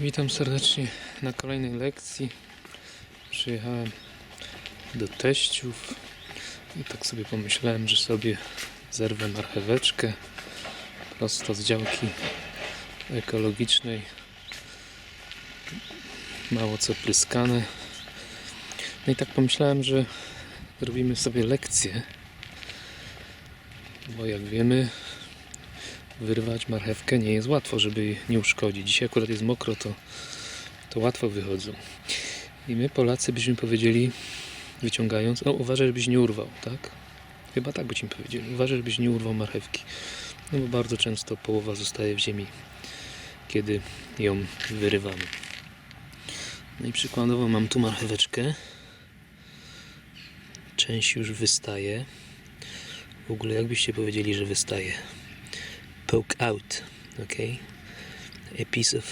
Witam serdecznie na kolejnej lekcji. Przyjechałem do teściów i tak sobie pomyślałem, że sobie zerwę marcheweczkę prosto z działki ekologicznej. Mało co pryskane. No i tak pomyślałem, że zrobimy sobie lekcję. Bo jak wiemy, wyrwać marchewkę nie jest łatwo, żeby nie uszkodzić. Dzisiaj akurat jest mokro, to, to łatwo wychodzą. I my Polacy byśmy powiedzieli, wyciągając, no uważaj, żebyś nie urwał, tak? Chyba tak byśmy powiedzieli. Uważaj, żebyś nie urwał marchewki. No bo bardzo często połowa zostaje w ziemi, kiedy ją wyrywamy. No i przykładowo mam tu marcheweczkę. Część już wystaje. W ogóle jakbyście powiedzieli, że wystaje? Poke out, okay? A piece of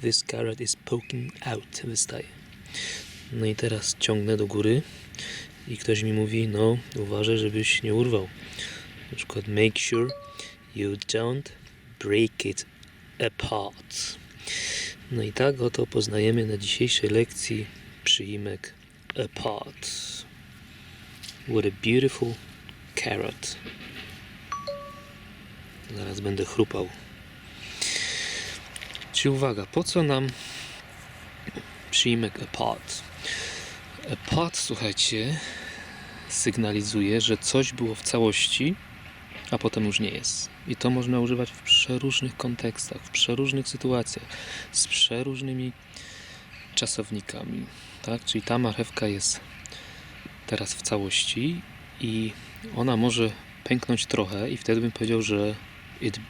this carrot is poking out, wystaje. No i teraz ciągnę do góry i ktoś mi mówi, no uważaj, żebyś nie urwał. Na przykład make sure you don't break it apart. No i tak oto poznajemy na dzisiejszej lekcji przyimek apart. What a beautiful carrot. Zaraz będę chrupał. Czy uwaga, po co nam przyjmek apart? Apart, słuchajcie, sygnalizuje, że coś było w całości, a potem już nie jest. I to można używać w przeróżnych kontekstach, w przeróżnych sytuacjach, z przeróżnymi czasownikami. Tak? Czyli ta marchewka jest teraz w całości i ona może pęknąć trochę i wtedy bym powiedział, że it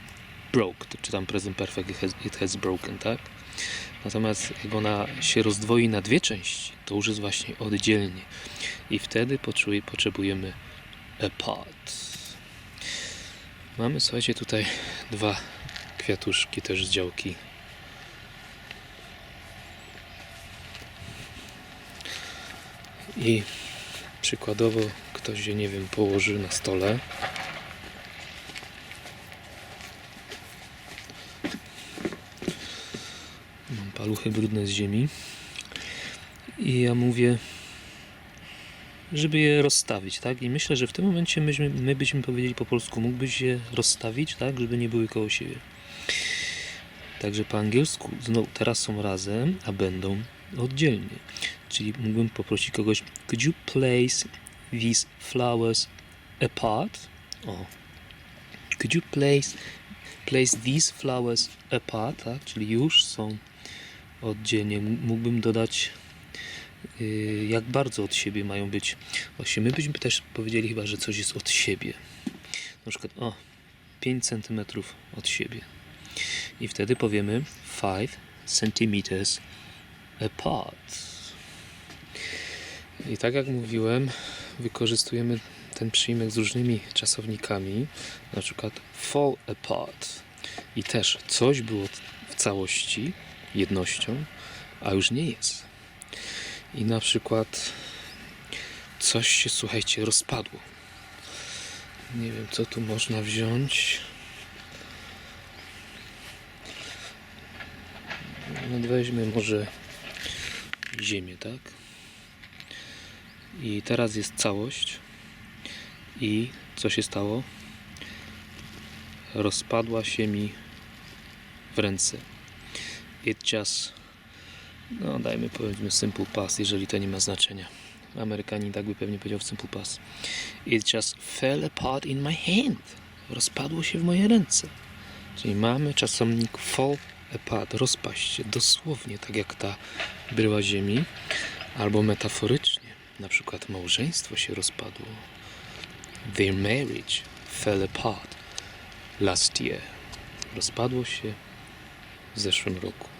broke, to czytam present perfect, it has, it has broken, tak? Natomiast jak ona się rozdwoi na dwie części, to już jest właśnie oddzielnie. I wtedy poczuj, potrzebujemy apart. Mamy, słuchajcie, tutaj dwa kwiatuszki też z działki. I przykładowo ktoś je, nie wiem, położy na stole. Mam paluchy brudne z ziemi. I ja mówię, żeby je rozstawić, tak? I myślę, że w tym momencie myśmy, my byśmy powiedzieli po polsku, mógłbyś je rozstawić, tak? Żeby nie były koło siebie. Także po angielsku znowu teraz są razem, a będą oddzielnie. Czyli mógłbym poprosić kogoś, could you place these flowers apart? O. Could you place, place these flowers apart, tak? Czyli już są oddzielnie. Mógłbym dodać, yy, jak bardzo od siebie mają być. Właśnie, my byśmy też powiedzieli chyba, że coś jest od siebie. Na przykład, o, 5 cm od siebie. I wtedy powiemy 5 centimeters apart. I tak jak mówiłem, wykorzystujemy ten przyjmek z różnymi czasownikami, na przykład fall apart. I też coś było w całości, jednością, a już nie jest. I na przykład coś się, słuchajcie, rozpadło. Nie wiem, co tu można wziąć. No weźmy może ziemię, tak? I teraz jest całość. I co się stało? Rozpadła się mi w ręce. It just, no dajmy powiedzmy simple past, jeżeli to nie ma znaczenia. Amerykanin tak by pewnie powiedział simple past. It just fell apart in my hand. Rozpadło się w moje ręce. Czyli mamy czasownik fall apart, rozpaść się, dosłownie tak jak ta bryła ziemi, albo metaforycznie, na przykład małżeństwo się rozpadło. Their marriage fell apart last year. Rozpadło się w zeszłym roku.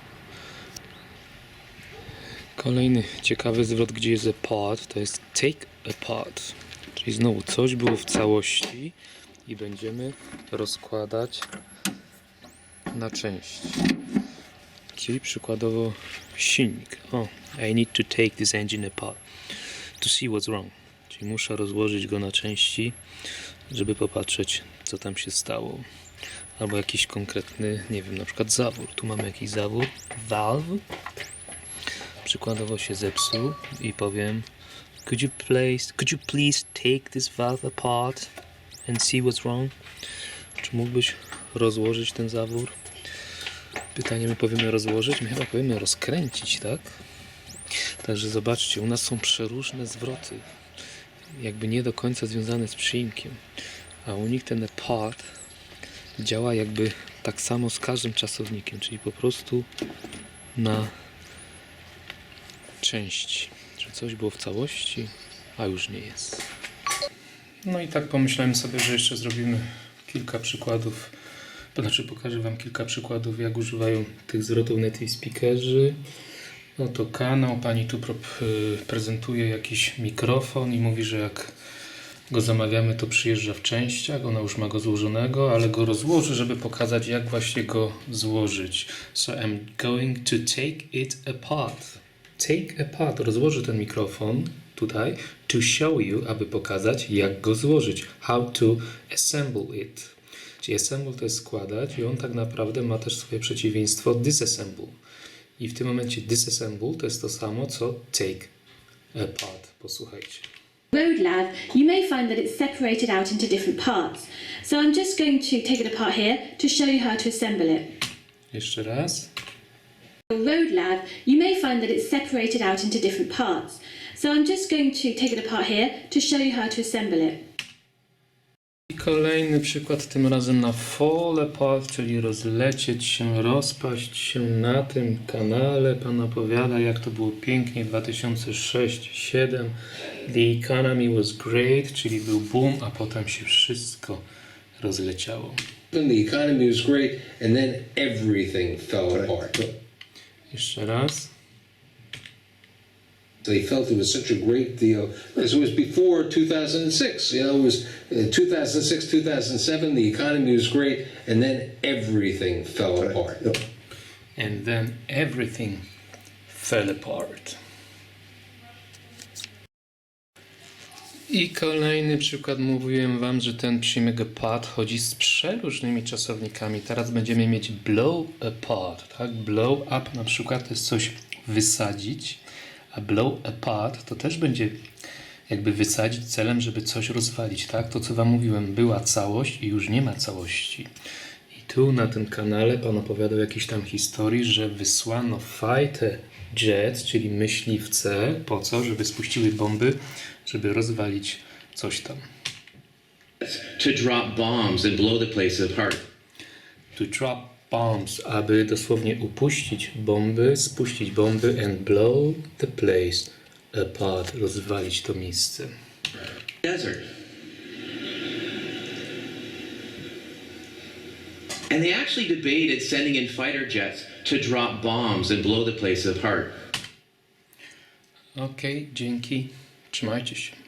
Kolejny ciekawy zwrot, gdzie jest apart, to jest take apart. Czyli znowu coś było w całości i będziemy rozkładać na części. Czyli przykładowo silnik. O, I need to take this engine apart to see what's wrong. Czyli muszę rozłożyć go na części, żeby popatrzeć, co tam się stało. albo jakiś konkretny, nie wiem, na przykład zawór. Tu mamy jakiś zawór, valve. Przykładowo się zepsuł i powiem Could you please, could you please take this valve apart and see what's wrong? Czy mógłbyś rozłożyć ten zawór? Pytanie my powiemy rozłożyć, my chyba powiemy rozkręcić, tak? Także zobaczcie, u nas są przeróżne zwroty, jakby nie do końca związane z przyimkiem, a u nich ten apart działa jakby tak samo z każdym czasownikiem, czyli po prostu na części. Czy coś było w całości, a już nie jest. No i tak pomyślałem sobie, że jeszcze zrobimy kilka przykładów. To znaczy pokażę Wam kilka przykładów, jak używają tych zwrotów native speakerzy. No to kanał, pani tu y, prezentuje jakiś mikrofon i mówi, że jak go zamawiamy, to przyjeżdża w częściach. Ona już ma go złożonego, ale go rozłoży, żeby pokazać, jak właśnie go złożyć. So I'm going to take it apart. Take apart. Rozłoży ten mikrofon tutaj to show you, aby pokazać, jak go złożyć. How to assemble it. Czyli assemble to jest składać i on tak naprawdę ma też swoje przeciwieństwo disassemble. I w tym momencie disassemble to jest to samo, co take apart. Posłuchajcie. road lab, you may find that it's separated out into different parts. So I'm just going to take it apart here to show you how to assemble it. Jeszcze raz. Road lab, you may find that it's separated out into different parts. So I'm just going to take it apart here to show you how to assemble it. I kolejny przykład, tym razem na fall apart, czyli rozlecieć się, rozpaść się na tym kanale. Pan opowiada, jak to było pięknie 2006-2007. The economy was great, czyli był boom, a potem się wszystko rozleciało. The economy was great, and then everything fell apart. Jeszcze raz. They felt it was such a great deal because it was before 2006. You know, it was uh, 2006, 2007. The economy was great, and then everything fell apart. And then everything fell apart. I kolejny przykład. Mówiłem Wam, że ten apart chodzi z przeróżnymi czasownikami. Teraz będziemy mieć blow apart. Tak? Blow up na przykład to jest coś wysadzić, a blow apart to też będzie jakby wysadzić celem, żeby coś rozwalić. Tak? To co Wam mówiłem, była całość i już nie ma całości. I tu na tym kanale pan opowiadał jakiejś tam historii, że wysłano fighter jet, czyli myśliwce, po co? Żeby spuściły bomby, żeby rozwalić coś tam. to drop bombs and blow the place apart. To drop bombs, aby dosłownie upuścić bomby, spuścić bomby and blow the place apart, rozwalić to miejsce. Desert. And they actually debated sending in fighter jets to drop bombs and blow the place apart. Okej, dzięki. Trzymajcie się.